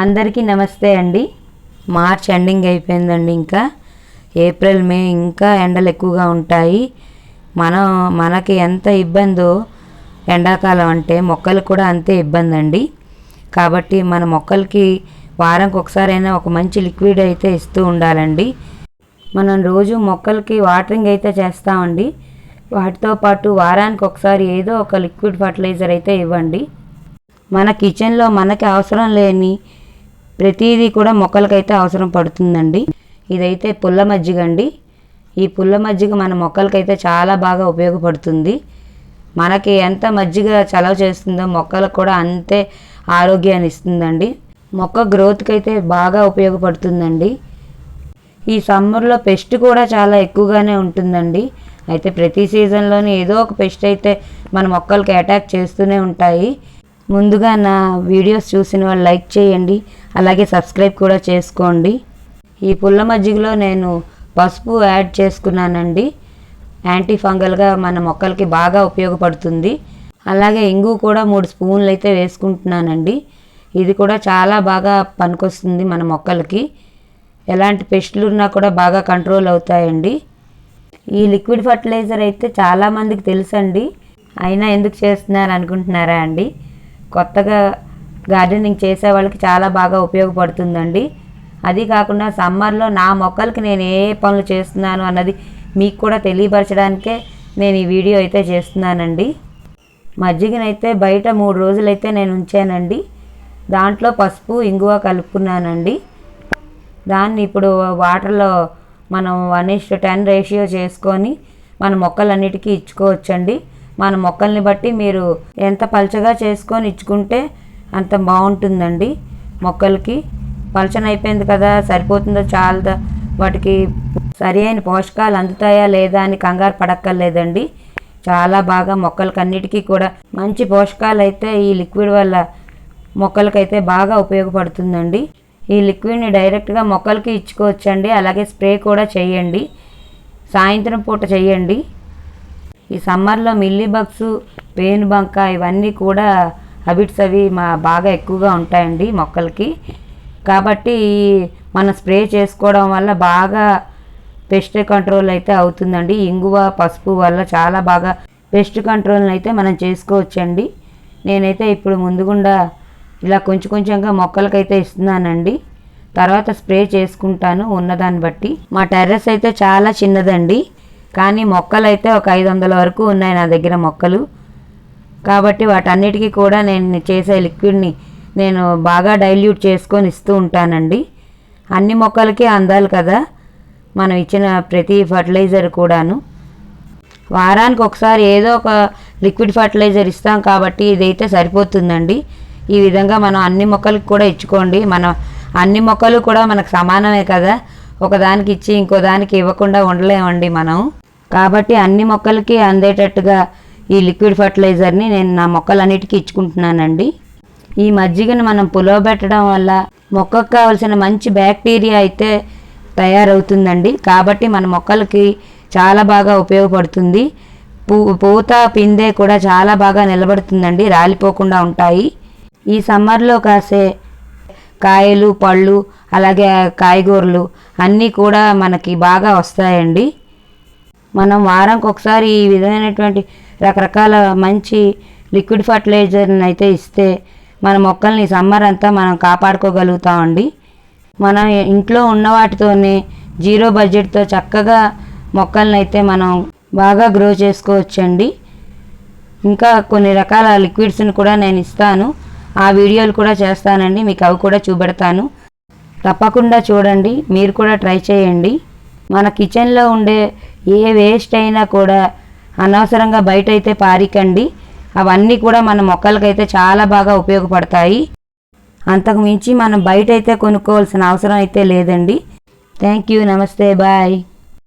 అందరికీ నమస్తే అండి. మార్చ్ ఎండింగ్ అయిపోయిందండి ఇంకా. ఏప్రిల్ మే ఇంకా ఎండలు ఎక్కువగా ఉంటాయి. మనం మనకి ఎంత ఇబ్బందో ఎండాకాలం అంటే మొక్కలు కూడా అంతే ఇబ్బంది అండి కాబట్టి మన మొక్కలకి వారంకి ఒకసారైనా ఒక మంచి లిక్విడ్ అయితే ఇస్తూ ఉండాలండి. మనం రోజు మొక్కలకి వాటరింగ్ అయితే చేస్తామండి. వాటితో పాటు వారానికి ఒకసారి ఏదో ఒక లిక్విడ్ ఫర్టిలైజర్ అయితే ఇవ్వండి. మన కిచెన్లో మనకి అవసరం లేని ప్రతిదీ కూడా మొక్కలకైతే అవసరం పడుతుందండి. ఇదైతే పుల్ల మజ్జిగ అండి ఈ పుల్ల మజ్జిగ మన మొక్కలకైతే చాలా బాగా ఉపయోగపడుతుంది. మనకి ఎంత మజ్జిగ చలవ చేస్తుందో మొక్కలకు కూడా అంతే ఆరోగ్యాన్ని ఇస్తుందండి. మొక్క గ్రోత్కి అయితే బాగా ఉపయోగపడుతుందండి. ఈ సమ్మర్లో పెస్ట్ కూడా చాలా ఎక్కువగానే ఉంటుందండి. అయితే ప్రతి సీజన్లోనే ఏదో ఒక పెస్ట్ అయితే మన మొక్కలకి అటాక్ చేస్తూనే ఉంటాయి. ముందుగా నా వీడియోస్ చూసిన వాళ్ళు లైక్ చేయండి. అలాగే సబ్స్క్రైబ్ కూడా చేసుకోండి. ఈ పుల్ల మజ్జిగలో నేను పసుపు యాడ్ చేసుకున్నానండి. యాంటీ ఫంగల్గా మన మొక్కలకి బాగా ఉపయోగపడుతుంది. అలాగే ఇంగు కూడా మూడు స్పూన్లు అయితే వేసుకుంటున్నానండి. ఇది కూడా చాలా బాగా పనికొస్తుంది మన మొక్కలకి. ఎలాంటి పెస్టులు ఉన్నా కూడా బాగా కంట్రోల్ అవుతాయండి. ఈ లిక్విడ్ ఫర్టిలైజర్ అయితే చాలామందికి తెలుసండి. అయినా ఎందుకు చేస్తున్నారు అనుకుంటున్నారా అండి? కొత్తగా గార్డెనింగ్ చేసే వాళ్ళకి చాలా బాగా ఉపయోగపడుతుందండి. అది కాకుండా సమ్మర్లో నా మొక్కలకి నేను ఏ ఏ పనులు చేస్తున్నాను అన్నది మీకు కూడా తెలియపరచడానికే నేను ఈ వీడియో అయితే చేస్తున్నానండి. మజ్జిగనైతే బయట మూడు రోజులైతే నేను ఉంచానండి. దాంట్లో పసుపు ఇంగువ కలుపుకున్నానండి. దాన్ని ఇప్పుడు వాటర్లో మనం వన్ ఇస్ టెన్ రేషియో చేసుకొని మన మొక్కలన్నిటికీ ఇచ్చుకోవచ్చండి. మన మొక్కల్ని బట్టి మీరు ఎంత పలచగా చేసుకొని ఇచ్చుకుంటే అంత బాగుంటుందండి. మొక్కలకి పలచన అయిపోయింది కదా సరిపోతుందో చాలదా? వాటికి సరి అయిన పోషకాలు అందుతాయా లేదా అని కంగారు పడక్కర్లేదండి. చాలా బాగా మొక్కలకన్నిటికీ కూడా మంచి పోషకాలు అయితే ఈ లిక్విడ్ వల్ల మొక్కలకైతే బాగా ఉపయోగపడుతుందండి. ఈ లిక్విడ్ని డైరెక్ట్గా మొక్కలకి ఇచ్చుకోవచ్చండి. అలాగే స్ప్రే కూడా చేయండి. సాయంత్రం పూట చేయండి. ఈ సమ్మర్లో మిల్లీ బగ్స్ పేను బంక ఇవన్నీ కూడా హబిట్స్ అవి మా బాగా ఎక్కువగా ఉంటాయండి మొక్కలకి. కాబట్టి మనం స్ప్రే చేసుకోవడం వల్ల బాగా పెస్ట్ కంట్రోల్ అయితే అవుతుందండి. ఇంగువ పసుపు వల్ల చాలా బాగా పెస్ట్ కంట్రోల్ అయితే మనం చేసుకోవచ్చండి. నేనైతే ఇప్పుడు ముందుగుండా ఇలా కొంచెం కొంచెంగా మొక్కలకైతే ఇస్తున్నానండి. తర్వాత స్ప్రే చేసుకుంటాను ఉన్నదాన్ని బట్టి. మా టెర్రస్ అయితే చాలా చిన్నదండి. కానీ మొక్కలు అయితే ఒక ఐదు వందల వరకు ఉన్నాయి నా దగ్గర మొక్కలు. కాబట్టి వాటన్నిటికీ కూడా నేను చేసే లిక్విడ్ని నేను బాగా డైల్యూట్ చేసుకొని ఇస్తూ ఉంటానండి. అన్ని మొక్కలకి అందాలి కదా. మనం ఇచ్చిన ప్రతి ఫర్టిలైజర్ కూడాను. వారానికి ఒకసారి ఏదో ఒక లిక్విడ్ ఫర్టిలైజర్ ఇస్తాం కాబట్టి ఇదైతే సరిపోతుందండి. ఈ విధంగా మనం అన్ని మొక్కలకి కూడా ఇచ్చుకోండి. మనం అన్ని మొక్కలు కూడా మనకు సమానమే కదా. ఒకదానికి ఇచ్చి ఇంకో దానికి ఇవ్వకుండా ఉండలేమండి మనం. కాబట్టి అన్ని మొక్కలకి అందేటట్టుగా ఈ లిక్విడ్ ఫర్టిలైజర్ని నేను నా మొక్కలన్నిటికీ ఇచ్చుకుంటున్నానండి. ఈ మజ్జిగను మనం పులవబెట్టడం వల్ల మొక్కకు కావలసిన మంచి బ్యాక్టీరియా అయితే తయారవుతుందండి. కాబట్టి మన మొక్కలకి చాలా బాగా ఉపయోగపడుతుంది. పూ పూత పిందె కూడా చాలా బాగా నిలబడుతుందండి రాలిపోకుండా ఉంటాయి. ఈ సమ్మర్లో కాసే కాయలు పళ్ళు అలాగే కాయగూరలు అన్నీ కూడా మనకి బాగా వస్తాయండి. మనం వారంకి ఒకసారి ఈ విధమైనటువంటి రకరకాల మంచి లిక్విడ్ ఫర్టిలైజర్ని అయితే ఇస్తే మన మొక్కల్ని సమ్మర్ అంతా మనం కాపాడుకోగలుగుతామండి. మనం ఇంట్లో ఉన్న వాటితోనే జీరో బడ్జెట్తో చక్కగా మొక్కల్ని అయితే మనం బాగా గ్రో చేసుకోవచ్చండి. ఇంకా కొన్ని రకాల లిక్విడ్స్ని కూడా నేను ఇస్తాను. ఆ వీడియోలు కూడా చేస్తానండి. మీకు అవి కూడా చూపెడతాను. తప్పకుండా చూడండి. మీరు కూడా ట్రై చేయండి. మన కిచెన్లో ఉండే ఏ వేస్ట్ అయినా కూడా అనవసరంగా బయట అయితే పారికండి. అవన్నీ కూడా మన మొక్కలకైతే చాలా బాగా ఉపయోగపడతాయి. అంతకు మించి మనం బయట అయితే కొనుక్కోవాల్సిన అవసరం అయితే లేదండి. Thank you. నమస్తే. బాయ్.